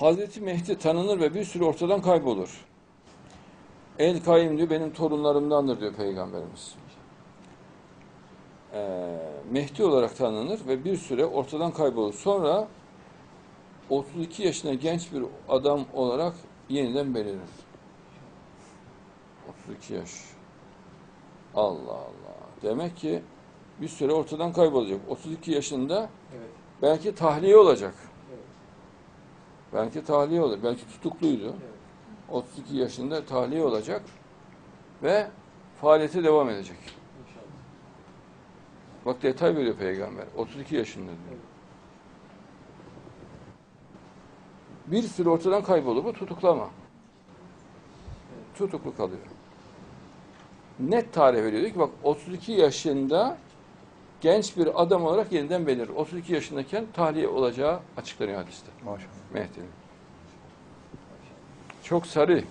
Hazreti Mehdi tanınır ve bir süre ortadan kaybolur. El Kayyum diyor benim torunlarımdandır diyor Peygamberimiz. Ee, Mehdi olarak tanınır ve bir süre ortadan kaybolur. Sonra 32 yaşında genç bir adam olarak yeniden belirir. 32 yaş. Allah Allah. Demek ki bir süre ortadan kaybolacak. 32 yaşında Evet. belki tahliye olacak. Belki tahliye olur. Belki tutukluydu. Evet. 32 yaşında tahliye olacak ve faaliyete devam edecek. İnşallah. Bak detay veriyor peygamber. 32 yaşında diyor. Evet. Bir süre ortadan kaybolur. Bu tutuklama. Tutuklu kalıyor. Net tarih veriyor. Diyor ki bak 32 yaşında genç bir adam olarak yeniden belirir. 32 yaşındayken tahliye olacağı açıklanıyor hadiste. Maşallah. Mehdi'nin. Çok sarı.